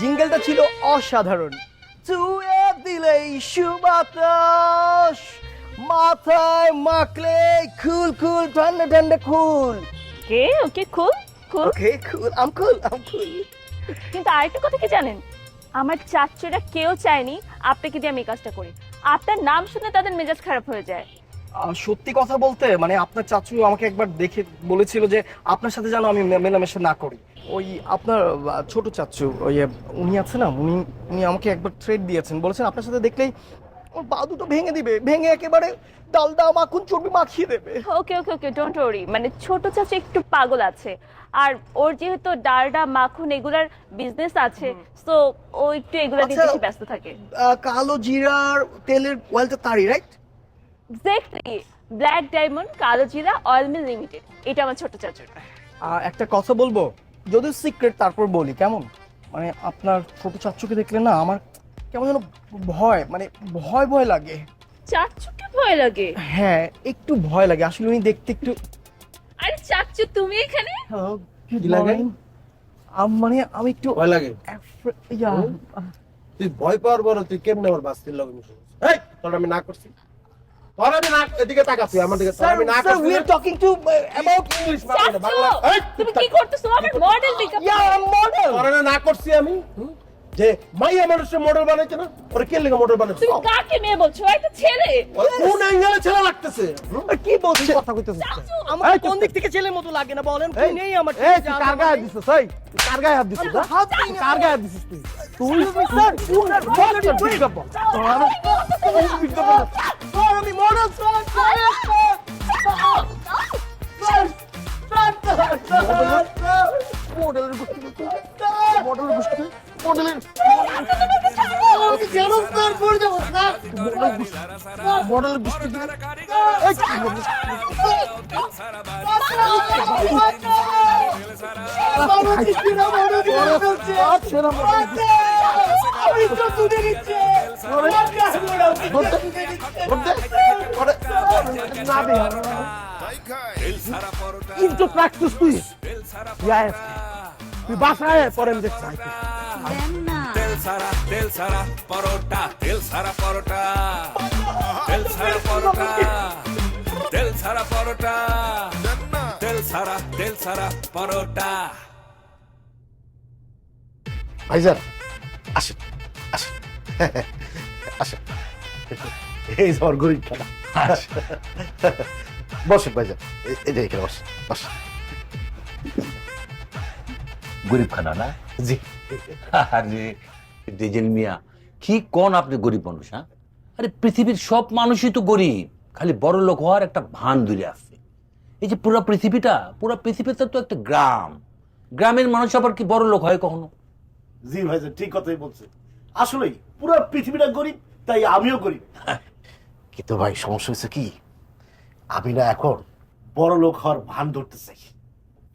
জিঙ্গেলটা ছিল অসাধারণ। চুয়ে দিলেই সুবাতাস মাথায় মাখলে কুল কুল ঠান্ডা ঠান্ডা কুল কে? ওকে খুব খুব ওকে কুল আম কুল আম কুল কিন্তু আরেকটা কথা কি জানেন? আমার চাচ্চুরা কেউ চায়নি আপনাকে দিয়ে আমি এই কাজটা করি। আপনার নাম শুনে তাদের মেজাজ খারাপ হয়ে যায়। সত্যি কথা বলতে মানে আপনার চাচু আমাকে একবার দেখে বলেছিল যে আপনার সাথে যেন আমি মেলামেশা না করি। ওই আপনার ছোট চাচু ওই উনি আছে না? উনি উনি আমাকে একবার থ্রেড দিয়েছেন। বলেছেন আপনার সাথে দেখলেই ওর পা দুটো ভেঙে দিবে ভেঙে একেবারে ডালদা মাখন চর্বি মাখিয়ে দেবে। ওকে ওকে ওকে ডোন্ট ওরি মানে ছোট চাচু একটু পাগল আছে। আর ওর যেহেতু ডালডা মাখন এগুলার বিজনেস আছে তো ও একটু এগুলা দিয়ে আচ্ছা। বেশি ব্যস্ত থাকে। কালো জিরার তেলের ওয়েলটা তারি রাইট এক্স্যাক্টলি ব্ল্যাক ডায়মন্ড কালো জিরা অয়েল মিল লিমিটেড এটা আমার ছোট চাচুর একটা কথা বলব যদিও সিক্রেট তারপর বলি কেমন? মানে আপনার ছোট চাচুকে দেখলে না আমার কেমন যেন ভয় মানে ভয় ভয় লাগে। চাচুকে ভয় লাগে? হ্যাঁ একটু ভয় লাগে আসলে উনি দেখতে একটু আরে চাচু তুমি এখানে? কি লাগে? মানে আমি একটু ভয় লাগে? তুই ভয় পাওয়ার বড় তুই কেমনে আমার বাস্তির লগে মিশে এই তোর আমি না করছি। আমি না এদিকে তাকাচ্ছি আমার দিকে আমি না talking to uh, English Bangla তুমি কি করতেছো? আমার model makeup yeah, I'm model. না করছি আমি? যে মাইয়া মানুষের মডেল বানাইছে না ওরা কে লেগে মডেল বানাইছে তুমি কাকে মেয়ে বলছো একটা ছেলে কোন অ্যাঙ্গেলে ছেলে লাগতেছে? কি বলছিস কথা কইতেছিস আমার কোন দিক থেকে ছেলের মতো লাগে না বলেন তুই নেই আমার এই তুই কার গায়ে দিছিস এই তুই কার গায়ে হাত দিছিস হ্যাঁ? হাত তুই কার গায়ে হাত দিছিস তুই তুই স্যার তুই বিজ্ঞাপন আমি মডেল মডেলের মডেলের গোষ্ঠী মডেলের কেন মডেলের তাই কিন্তু প্র্যাকটিস তুই। তুই বাসায় পরে আমি দেখছি। তেল সারা তেল সারা পরোটা তেল সারা পরোটা। তেল সারা পরোটা। তেল সারা পরোটা। তেল সারা তেল সারা পরোটা। ভাইজান আসেন আসেন। আসেন। এই যে আমার গরিব খানা বসেন ভাইজান। এই- এই যে এখানে বসেন বসেন। গরিব খানা না? জি। আরে ডিজেল মিয়া কি কোন আপনি গরিব মানুষ হ্যাঁ? আরে পৃথিবীর সব মানুষই তো গরিব খালি বড় লোক হওয়ার একটা ভান দূরে আসছে এই যে পুরো পৃথিবীটা পুরো পৃথিবীতে তো একটা গ্রাম। গ্রামের মানুষ আবার কি বড় লোক হয় কখনো? জি ভাইজান ঠিক কথাই বলছে। আসলেই পুরো পৃথিবীটা গরিব তাই আমিও গরিব। কিন্তু ভাই সমস্যা হয়েছে কি? আমি না এখন বড় লোক হওয়ার ভান ধরতে চাই।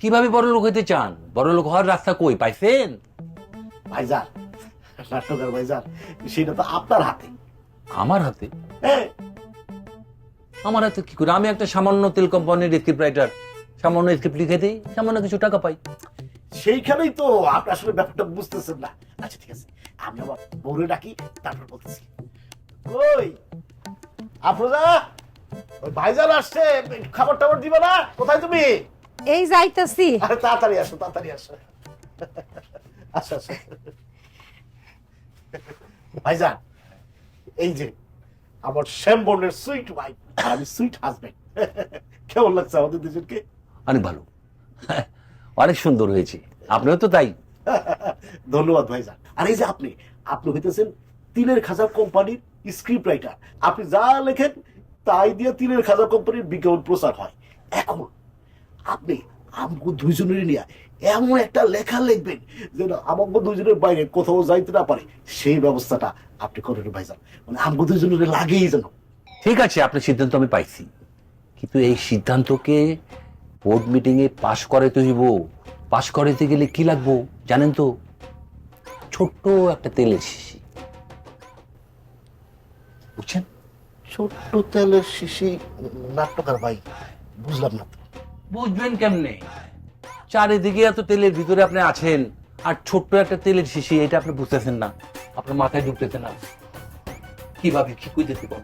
কীভাবে বড় লোক হইতে চান? বড় লোক হওয়ার রাস্তা কই? পাইছেন? ভাইজান নাট্যকার ভাইজান সেটা তো আপনার হাতে। আমার হাতে? আমার হাতে কি করে? আমি একটা সামান্য তেল কোম্পানির স্ক্রিপ্ট রাইটার সামান্য স্ক্রিপ্ট লিখে দিই সামান্য কিছু টাকা পাই। সেইখানেই তো আপনি আসলে ব্যাপারটা বুঝতেছেন না। আচ্ছা ঠিক আছে আমি আমার বউরে ডাকি তারপর বলতেছি। ওই আফরোজা? ওই ভাইজান আসছে খাবার টাবার দিবে না? কোথায় তুমি? এই যাইতাছি। আরে তাড়াতাড়ি আসো তাড়াতাড়ি আসো। আচ্ছা আচ্ছা ভাইজান এই যে আমার শ্যাম বর্ণের সুইট ওয়াইফ আমি সুইট হাজবেন্ড কেমন লাগছে আমাদের দুজনকে? অনেক ভালো। অনেক সুন্দর হয়েছে। আপনিও তো তাই। ধন্যবাদ ভাইজান। আর এই যে আপনি আপনি হইতেছেন তিলের খাজা কোম্পানির স্ক্রিপ্ট রাইটার আপনি যা লেখেন তাই দিয়ে তিলের খাজা কোম্পানির বিজ্ঞাপন প্রচার হয়। এখন আপনি আমগো দুইজনের নিয়ে এমন একটা লেখা লিখবেন যেন আমাকে দুইজনের বাইরে কোথাও যাইতে না পারে। সেই ব্যবস্থাটা আপনি করেন ভাইজান। মানে আমগো দুইজনের লাগেই যেন। ঠিক আছে আপনার সিদ্ধান্ত আমি পাইছি। কিন্তু এই সিদ্ধান্তকে বোর্ড মিটিং এ পাশ করাইতে হইব। পাশ করাইতে গেলে কি লাগবো জানেন তো? ছোট্ট একটা তেলের শিশি। বুঝছেন? ছোট্ট তেলের শিশি নাট্যকার ভাই বুঝলাম না। বুঝবেন কেমনে? চারিদিকে এত তেলের ভিতরে আপনি আছেন, আর ছোট্ট একটা তেলের শিশি, এটা আপনি বুঝতেছেন না। আপনার মাথায় ঢুকতেছে না। কীভাবে কি কইতেছে বল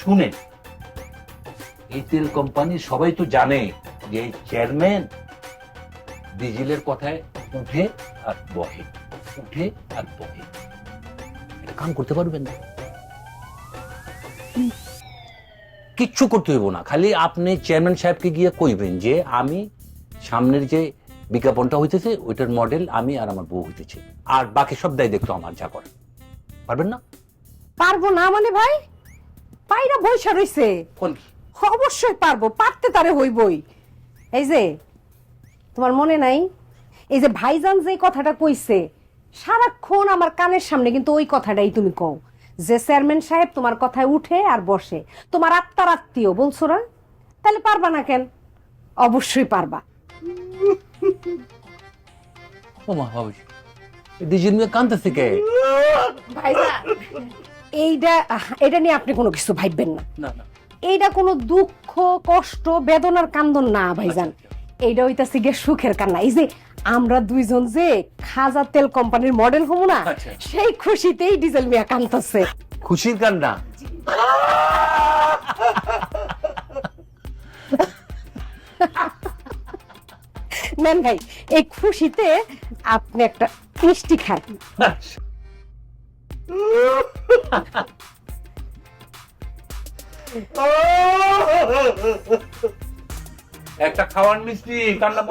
শুনেন, এই তেল কোম্পানি সবাই তো জানে যে চেয়ারম্যান ডিজেলের কথায় উঠে আর বহে উঠে আর বহে এটা কাম করতে পারবেন না। কিচ্ছু করতে হইব না। খালি আপনি চেয়ারম্যান সাহেবকে গিয়ে কইবেন যে আমি সামনের যে বিজ্ঞাপনটা হইতেছে ওইটার মডেল আমি আর আমার বউ হইতেছে। আর বাকি সব দায় দেখতো আমার যা করে পারবেন না? পারব না মানে ভাই? পাইরা বৈশা রইছে। কোন অবশ্যই পারব পারতে তারে হইবই। এই যে তোমার মনে নাই? এই যে ভাইজান যে কথাটা কইছে সারাক্ষণ আমার কানের সামনে কিন্তু ওই কথাটাই তুমি কও। যে চেয়ারম্যান সাহেব তোমার কথায় উঠে আর বসে তোমার আত্মার আত্মীয় বলছো না? তাহলে পারবা না কেন? অবশ্যই পারবা। ও মা ভাবি ডিজিল মেয়ে কান্দতেছে কে? ভাইজান। এইটা এটা নিয়ে আপনি কোনো কিছু ভাববেন না। না না। এইটা কোনো দুঃখ কষ্ট বেদনার কান্দন না ভাইজান। এইটা হইতাছে গিয়ে সুখের কান্না। এই যে আমরা দুইজন যে খাজা তেল কোম্পানির মডেল হব না আচ্ছা। সেই খুশিতেই ডিজেল মিয়া কান্দছে খুশির কান্না? নেন ভাই এই খুশিতে আপনি একটা মিষ্টি খান। একটা খাওয়ার মিষ্টি কান্না?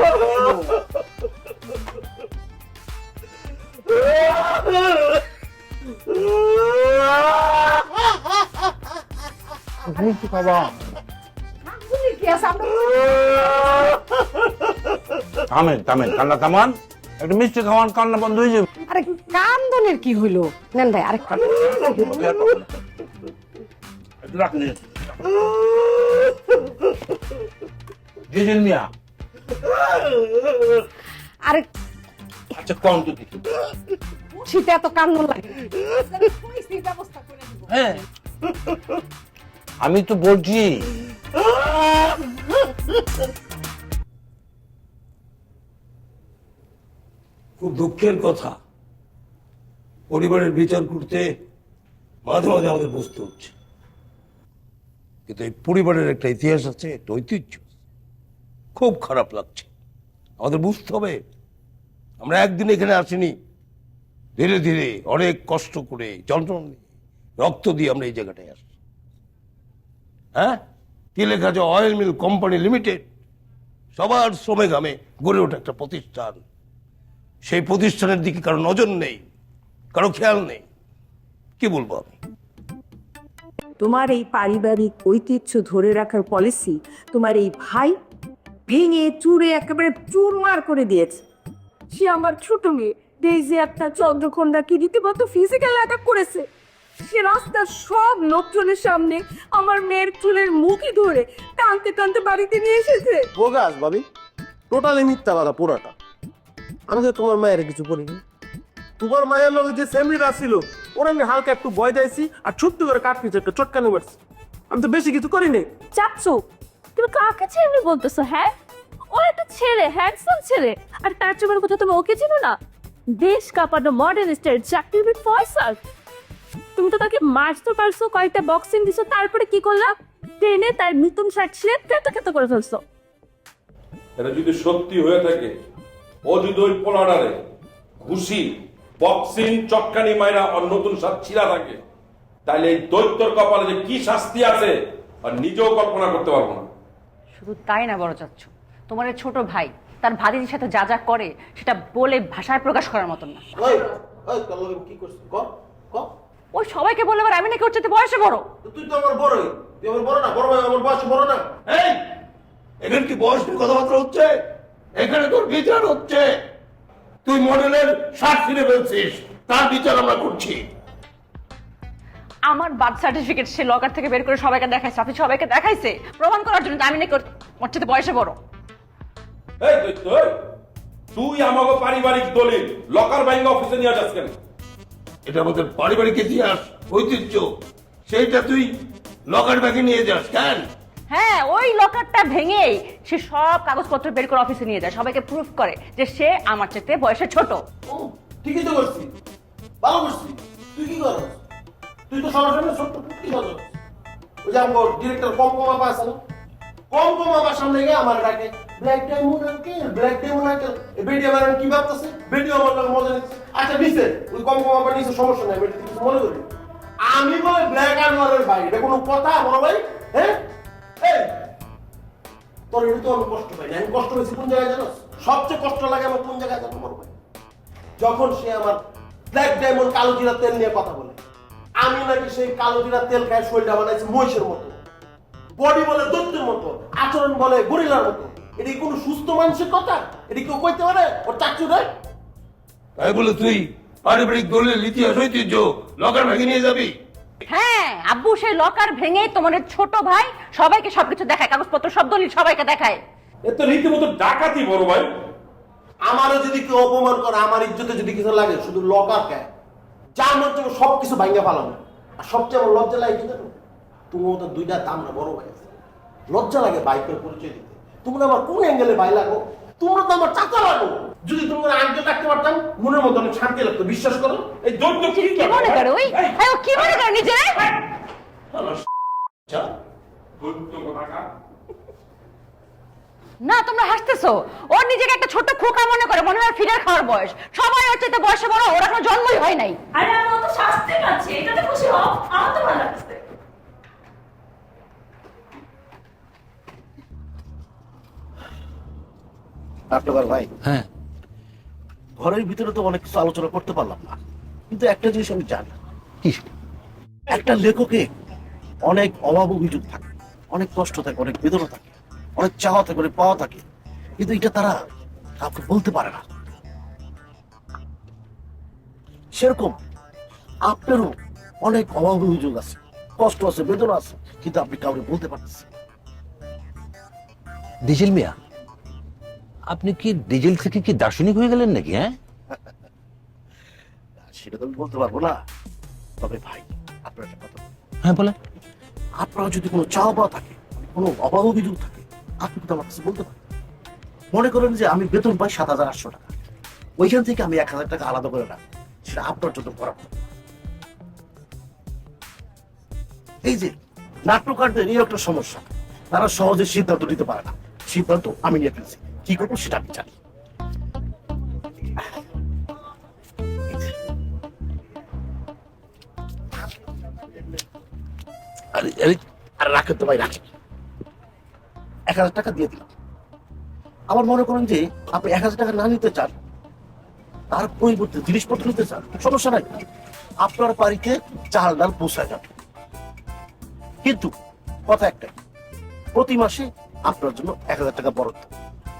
থামেন থামেন থামান। একটা মিষ্টি খাওয়ান কান্না বন্ধ হয়ে যাবে আরে কান্দনের কি হইল? নেন ভাই আরেকটা। ডিজেল মিয়া। আরে আচ্ছা কম তো দেখি। খুশিতে এত কান্দন লাগে। ব্যবস্থা করে দিব হ্যাঁ। আমি তো বলছি। খুব দুঃখের কথা। পরিবারের বিচার করতে মাঝে মাঝে আমাদের বুঝতে হচ্ছে। কিন্তু এই পরিবারের একটা ইতিহাস আছে একটা ঐতিহ্য। খুব খারাপ লাগছে। আমাদের বুঝতে হবে। আমরা একদিন এখানে আসিনি। ধীরে ধীরে অনেক কষ্ট করে যন্ত্রণা নিয়ে, রক্ত দিয়ে আমরা এই জায়গাটায় আসছি। হ্যাঁ? কি লেখা আছে? অয়েল মিল কোম্পানি লিমিটেড সবার শ্রমে ঘামে গড়ে ওঠা একটা প্রতিষ্ঠান। সেই প্রতিষ্ঠানের দিকে কারও নজর নেই কারও খেয়াল নেই। কি বলব আমি? তোমার এই পারিবারিক ঐতিহ্য ধরে রাখার পলিসি তোমার এই ভাই ভেঙে চুরে একেবারে চুরমার করে দিয়েছে। সে আমার ছোট মেয়ে ডেইজি একটা চন্দ্রকন্যাকে রীতিমতো ফিজিক্যাল অ্যাটাক করেছে। সে রাস্তার সব লোকজনের সামনে আমার মেয়ের চুলের মুখই ধরে টানতে টানতে বাড়িতে নিয়ে এসেছে। বোগাস ভাবি টোটালি মিথ্যা কথা পুরাটা। আমি তো তোমার মায়ের কিছু করিনি তোমার মায়ের লোক যে সেমরিটা ছিল ওরা আমি হালকা একটু ভয় দিয়েছি আর ছোট্ট করে কাট পিছে একটা চটকানি আমি তো বেশি কিছু করিনি। চাচ্ছু? তুমি কাকে ছেলে বলতেছো হ্যাঁ? ও একটা ছেলে হ্যান্ডসাম ছেলে। আর তার চোখের কথা তুমি ওকে চিনো না? দেশ কাঁপানো মডার্ন স্টাইল চাকরির ফয়সাল তুমি তো তাকে মারতে পারছ, কয়েকটা বক্সিং দিছো, তারপরে কি করলা? ট্রেনে তার মিথুন শার্ট ছিঁড়ে কেটে কেটে করে ফেলছো। এটা যদি সত্যি হয়ে থাকে, ও যদি ওই পোলাডারে ঘুষি বক্সিং চক্কানি মাইরা আর নতুন সাত ছিলা থাকে তাহলে এই দৈত্যর কপালে যে কি শাস্তি আছে, আর নিজেও কল্পনা করতে পারব না। শুধু তাই না বড় চাচ্ছ? তোমার এই ছোট ভাই তার ভাতিজির সাথে যা যা করে সেটা বলে ভাষায় প্রকাশ করার মতন না। ওই ওই তোর লগে কি করছিস? ক ক? ওই সবাইকে বলে আবার আমি নাকি ওর চাইতে বয়সে বড়? তুই তো আমার বড়ই। তুই আমার বড় না বড় ভাই আমার বয়স বড় না। এই এখানে কি বয়স নিয়ে কথাবার্তা হচ্ছে? এখানে তোর বিচার হচ্ছে। তুই মডেলের শার্ট ফেলছিস তার বিচার আমরা করছি। আমার বার্থ সার্টিফিকেট সে লকার থেকে বের করে সবাইকে দেখাইছে আপনি সবাইকে দেখাইছে। প্রমাণ করার জন্য আমি নাকি ওর- বয়সে বড়। এই দৈত্য এই, তুই আমাকে পারিবারিক দলিল লকার ব্যাংক অফিসে নিয়ে যাস কেন? এটা আমাদের পারিবারিক ইতিহাস ঐতিহ্য সেইটা তুই লকার ব্যাগে নিয়ে যাস কেন? হ্যাঁ ওই লকারটা ভেঙেই সে সব কাগজপত্র বের করে অফিসে নিয়ে যায় সবাইকে প্রুফ করে যে সে আমার চাইতে বয়সে ছোট। ও ঠিকই তো করছি ভালো করছি তুই কি করস? তুই তো সবার সামনে সত্য কি করস ওই যে আমার ডিরেক্টর কম কম না? কম আপার সামনে গিয়ে আমার ডাকে। Black diamond uncle black diamond uncle বেডি আমার কি ভাবতেছে? বেডি আমার লাগে মজা নিচ্ছে। আচ্ছা নিছে ওই কম আপা নিছে সমস্যা নাই বেডি কিছু মনে করি। আমি বলে ব্ল্যাক আনোয়ারের ভাই, এটা কোনো কথা, বড় ভাই? হ্যাঁ? তোর এটা তো আমি কষ্ট পাই আমি কষ্ট পেয়েছি কোন জায়গায় জানো সবচেয়ে কষ্ট লাগে আমার কোন জায়গায় জানো, বড় ভাই? যখন সে আমার ব্ল্যাক ডায়মন্ড কালো জিরা তেল নিয়ে কথা বলে, আমি নাকি সেই কালো জিরা তেল খায় শরীরটা বানাইছি মহিষের মতো। বডি বলে দত্তের মতো আচরণ বলে গরিলার মতো। এটা কি কোনো সুস্থ মানুষের কথা? এটা কেউ কইতে পারে? ওর চাকচু রে তাই বলে তুই পারিবারিক দলিল ইতিহাস ঐতিহ্য লকার ব্যাগে নিয়ে যাবি? হ্যাঁ আব্বু সেই লকার ভেঙে তোমার এই ছোট ভাই সবাইকে সবকিছু দেখায় কাগজপত্র সব দলিল সবাইকে দেখায়। এ তো রীতিমতো ডাকাতি বড় ভাই। আমারও যদি কেউ অপমান করে আমার ইজ্জতে যদি কিছু লাগে শুধু লকার কে। যার মধ্যে সব কিছু ভাঙ্গা পালাম আর সবচেয়ে আমার লজ্জা লাগে কি মতো দুইটা দাম না বড় ভাই লজ্জা লাগে বাইকের পরিচয় দিতে। তোমরা আমার কোন অ্যাঙ্গেলে ভাই লাগো? তোমরা তো আমার চাচা লাগো। যদি তোমরা আঙ্কেল রাখতে পারতাম মনের মতো অনেক শান্তি লাগতো বিশ্বাস করো? এই দৈত্য কি কি মনে করে? ওই এই, কি মনে করে নিজে? দৈত্য না তোমরা হাসতেছো। ওর নিজেকে একটা ছোট খোকা মনে করে মনে হয় ফিগার খাওয়ার বয়স। সবাই ওর চাইতে বয়সে বড় ওর এখনও জন্মই হয় নাই। আরে আমার তো শাস্তি পাচ্ছে। এটাতে খুশি হও। আমার তো ভালো লাগছে। নাট্যকার ভাই। হ্যাঁ। ঘরের ভিতরে তো অনেক কিছু আলোচনা করতে পারলাম না। কিন্তু একটা জিনিস আমি জানি। কি একটা লেখকে অনেক অভাব অভিযোগ থাকে অনেক কষ্ট থাকে অনেক বেদনা থাকে অনেক চাওয়া থাকে অনেক পাওয়া থাকে। কিন্তু এটা তারা কাউকে বলতে পারে না। সেরকম আপনারও অনেক অভাব অভিযোগ আছে কষ্ট আছে বেদনা আছে কিন্তু আপনি কাউকে বলতে পারতেছেন। ডিজেল মিয়া আপনি কি ডিজেল থেকে কি দার্শনিক হয়ে গেলেন নাকি হ্যাঁ? সেটা তো আমি বলতে পারব না। তবে ভাই আপনার একটা কথা হ্যাঁ বলে আপনার যদি কোনো চাওয়া পাওয়া থাকে কোনো অভাব অভিযোগ থাকে আপনি কিন্তু আমার কাছে বলতে পারেন। মনে করেন যে আমি বেতন পাই সাত হাজার আটশো টাকা। ওইখান থেকে আমি এক হাজার টাকা আলাদা করে রাখব। সেটা আপনার জন্য বরাদ্দ এই যে নাট্যকারদের এই একটা সমস্যা তারা সহজে সিদ্ধান্ত নিতে পারে না। সিদ্ধান্ত আমি নিয়ে ফেলছি। কি করব সেটা আমি জানি। আরে তো ভাই রাখেন এক হাজার টাকা দিয়ে দিলাম। আবার মনে করেন যে আপনি এক হাজার টাকা না নিতে চান, তার পরিবর্তে জিনিসপত্র নিতে চান, সমস্যা নাই। আপনার বাড়িতে চাল ডাল পৌঁছায় যাবে। কিন্তু কথা একটাই, প্রতি মাসে আপনার জন্য এক হাজার টাকা বরাদ্দ।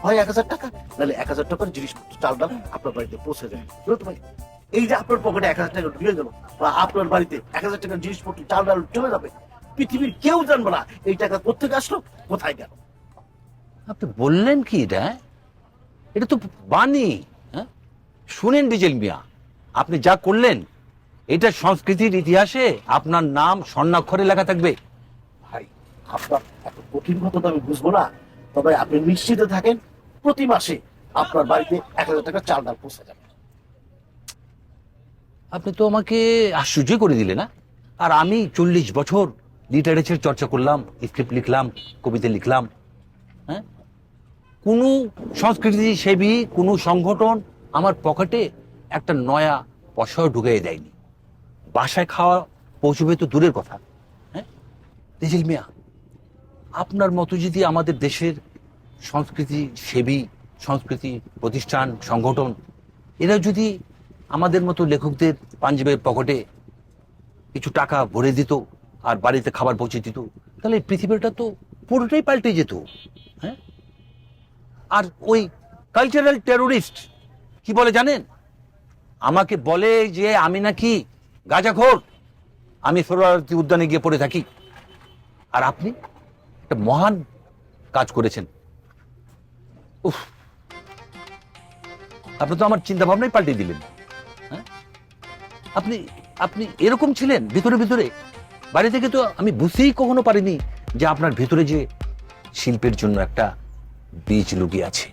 হয় এক হাজার টাকা? নাহলে এক হাজার টাকার জিনিসপত্র চাল ডাল আপনার বাড়িতে পৌঁছে যাবে বুঝলো তো এই যে আপনার পকেটে এক হাজার টাকা ঢুকে গেল বা আপনার বাড়িতে এক হাজার টাকার জিনিসপত্র চাল ডাল চলে যাবে পৃথিবীর কেউ জানবে না এই টাকা কোথেকে আসলো কোথায় গেল। আপনি বললেন কি এটা? এটা তো বাণী হ্যাঁ? শুনেন ডিজেল মিয়া আপনি যা করলেন এটা সংস্কৃতির ইতিহাসে আপনার নাম স্বর্ণাক্ষরে লেখা থাকবে। ভাই আপনার এত কঠিন কথা তো আমি বুঝব না। তবে আপনি নিশ্চিত থাকেন, প্রতি মাসে আপনার বাড়িতে এক হাজার টাকা চাল ডাল পৌঁছে যাবে। আপনি তো আমাকে আশ্চর্য করে দিলে না আর আমি চল্লিশ বছর লিটারেচার চর্চা করলাম স্ক্রিপ্ট লিখলাম, কবিতা লিখলাম হ্যাঁ? কোনো সংস্কৃতি সেবী, কোনো সংগঠন আমার পকেটে একটা নয়া পয়সাও ঢুকিয়ে দেয়নি। বাসায় খাওয়া পৌঁছবে তো দূরের কথা হ্যাঁ? তেজিল মিয়া, আপনার মতো যদি আমাদের দেশের সংস্কৃতি সেবী, সংস্কৃতি প্রতিষ্ঠান, সংগঠন, এরা যদি আমাদের মতো লেখকদের পাঞ্জাবের পকেটে কিছু টাকা ভরে দিত আর বাড়িতে খাবার পৌঁছে দিত, তাহলে পৃথিবীটা তো পুরোটাই পাল্টে যেত হ্যাঁ? আর ওই কালচারাল টেরোরিস্ট কি বলে জানেন? আমাকে বলে যে আমি নাকি গাঁজাখোর, আমি সরোয়ারতী উদ্যানে গিয়ে পড়ে থাকি। আর আপনি একটা মহান কাজ করেছেন। আপনি তো আমার চিন্তা ভাবনাই পাল্টে দিলেন। হ্যাঁ? আপনি আপনি এরকম ছিলেন ভিতরে ভিতরে। বাড়ি থেকে তো আমি বুঝতেই কখনো পারিনি যে আপনার ভিতরে যে শিল্পের জন্য একটা বীজ লুকিয়ে আছে।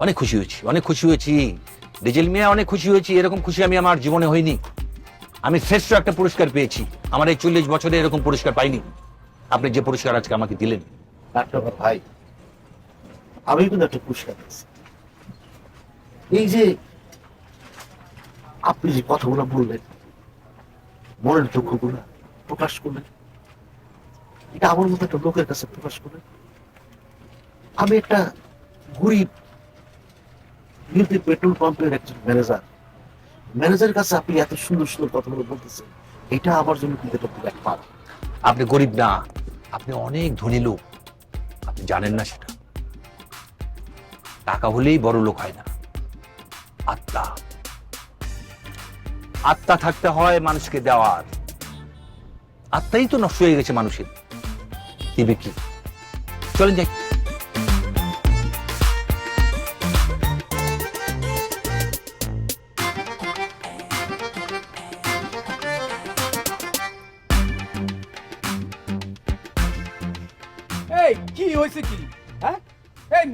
অনেক খুশি হয়েছি, অনেক খুশি হয়েছি। ডিজেল মিয়া, অনেক খুশি হয়েছি। এরকম খুশি আমি আমার জীবনে হইনি। আমি শ্রেষ্ঠ একটা পুরস্কার পেয়েছি। আমার এই চল্লিশ বছরে এরকম পুরস্কার পাইনি। আপনি যে পুরস্কার আজকে আমাকে দিলেন ভাই, আমি কিন্তু একটা পুরস্কার এই যে আপনি যে কথাগুলো বললেন, মনের দুঃখগুলো প্রকাশ করলেন, এটা আমার মতো একটা লোকের কাছে প্রকাশ করলেন। আমি একটা গরিব বিউটি পেট্রোল পাম্পের একজন ম্যানেজার। ম্যানেজারের কাছে আপনি এত সুন্দর সুন্দর কথাগুলো বলতেছেন, এটা আমার জন্য কিন্তু একটা পার আপনি গরিব না, আপনি অনেক ধনী লোক। জানেন না সেটা। টাকা হলেই বড় লোক হয় না। আত্মা। আত্মা থাকতে হয় মানুষকে দেওয়ার। আত্মাই তো নষ্ট হয়ে গেছে মানুষের। দিবে কি চলেন যাই।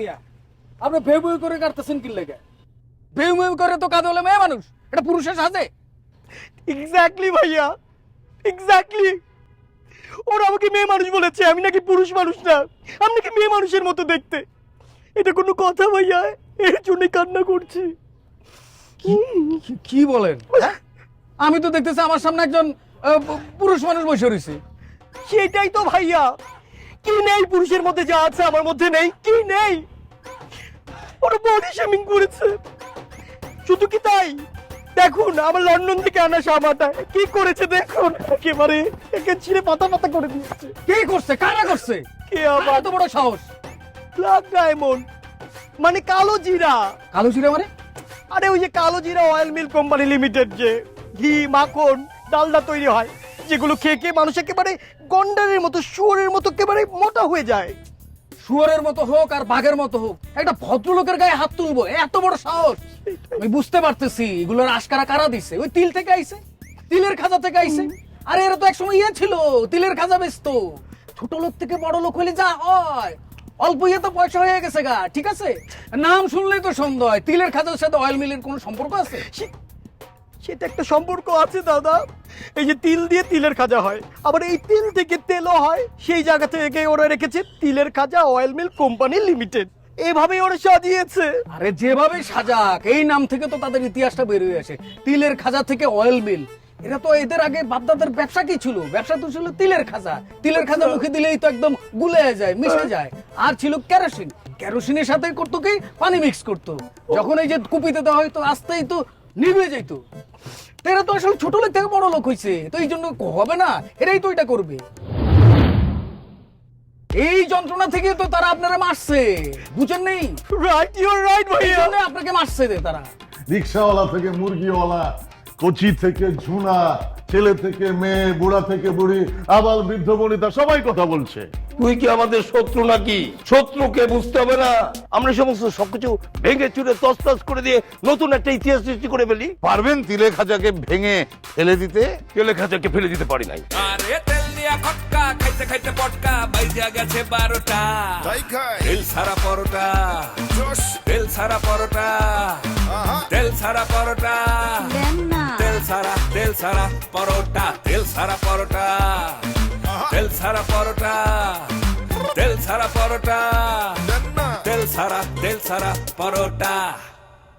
মিয়া। আপনি ভেউ ভেউ করে কাটতেছেন কি লেগে? ভেউ ভেউ করে তো কাঁদে হলে মেয়ে মানুষ। এটা পুরুষের সাজে। এক্স্যাক্টলি ভাইয়া। এক্স্যাক্টলি ওরা আমাকে মেয়ে মানুষ বলেছে আমি নাকি পুরুষ মানুষ না। আমি নাকি মেয়ে মানুষের মতো দেখতে। এটা কোনো কথা ভাইয়া এর জন্য কান্না করছি। কি বলেন? আমি তো দেখতেছি আমার সামনে একজন পুরুষ মানুষ বসে রয়েছে। সেটাই তো ভাইয়া। কি নেই পুরুষের মধ্যে যা আছে আমার মধ্যে নেই? কি নেই? ওরা বডি শেমিং করেছে। শুধু কি তাই? দেখুন আমার লন্ডন থেকে আনা সামাটা কি করেছে দেখুন। একেবারে একে ছিঁড়ে পাতা পাতা করে দিচ্ছে কে করছে? কারা করছে? কে আবার? এত বড় সাহস? Black diamond. মানে কালো জিরা। কালো জিরা মানে? আরে ওই যে কালো জিরা অয়েল মিল কোম্পানি লিমিটেড যে ঘি মাখন ডালডা তৈরি হয়। যেগুলো খেয়ে খেয়ে মানুষ একেবারে গন্ডারের মতো শুয়োরের মতো একেবারে মোটা হয়ে যায়। শুয়োরের মতো হোক আর বাঘের মতো হোক একটা ভদ্রলোকের গায়ে হাত তুলবো এত বড় সাহস। আমি বুঝতে পারতেছি এগুলোর আশকারা কারা দিছে? ওই তিল থেকে আইছে তিলের খাজা থেকে আইছে। আরে এরা তো একসময় ইয়ে ছিল তিলের খাজা বেচতো। ছোট লোক থেকে বড় লোক হলে যা হয় অল্প ইয়ে তো পয়সা হয়ে গেছে গা ঠিক আছে? নাম শুনলেই তো সন্দেহ হয় তিলের খাজার সাথে অয়েল মিলের কোনো সম্পর্ক আছে? সেটা একটা সম্পর্ক আছে দাদা। এই যে তিল দিয়ে তিলের খাজা হয় আবার এই তিল থেকে তেলও হয়। সেই জায়গা থেকে ওরা রেখেছে তিলের খাজা অয়েল মিল কোম্পানি লিমিটেড। ওরা সাজিয়েছে। আরে যেভাবে সাজাক এই নাম থেকে তো তাদের ইতিহাসটা বেরিয়ে আসে। তিলের খাজা থেকে অয়েল মিল এরা তো এদের আগে বাপদাদের ব্যবসা কি ছিল? ব্যবসা তো ছিল তিলের খাজা। তিলের খাজা মুখে দিলেই তো একদম গুলে যায় মিশে যায়। আর ছিল কেরোসিন। কেরোসিনের সাথে করতো কি? পানি মিক্স করতো। যখন এই যে কুপিতে দেওয়া হয় তো আস্তেই তো নিভে যেত তো এরা তো আসলে ছোট লোক থেকে বড় লোক হয়েছে তো এই জন্য হবে না? এরাই তো এটা করবে। এই যন্ত্রণা থেকে তো তারা আপনারা মারছে বুঝেন নেই? রাইট ইউর রাইট ভাইয়া। আপনাকে মারছে তারা। রিক্সাওয়ালা থেকে মুরগিওয়ালা কচি থেকে ঝুনা ছেলে থেকে মেয়ে বুড়া থেকে বুড়ি আবাল বৃদ্ধ বনিতা সবাই কথা বলছে। তুই কি আমাদের শত্রু নাকি? শত্রুকে বুঝতে হবে না। আমরা সমস্ত সবকিছু ভেঙে চুরে তসতস করে দিয়ে নতুন একটা ইতিহাস সৃষ্টি করে ফেলি। পারবেন তিলে খাজাকে ভেঙে ফেলে দিতে? কেলে খাঁচাকে ফেলে দিতে পারি নাই। আরে তেল দিয়া খটকা খাইতে খাইতে পটকা বাইজা গেছে বারোটা। তাই খায় তেল সারা পরোটা। জোশ তেল সারা পরোটা। তেল সারা পরোটা। দেন না। তেল সারা তেল সারা পরোটা। তেল সারা পরোটা। তেল সারা পরোটা তেল সারা পরোটা তেল সারা তেল সারা পরোটা।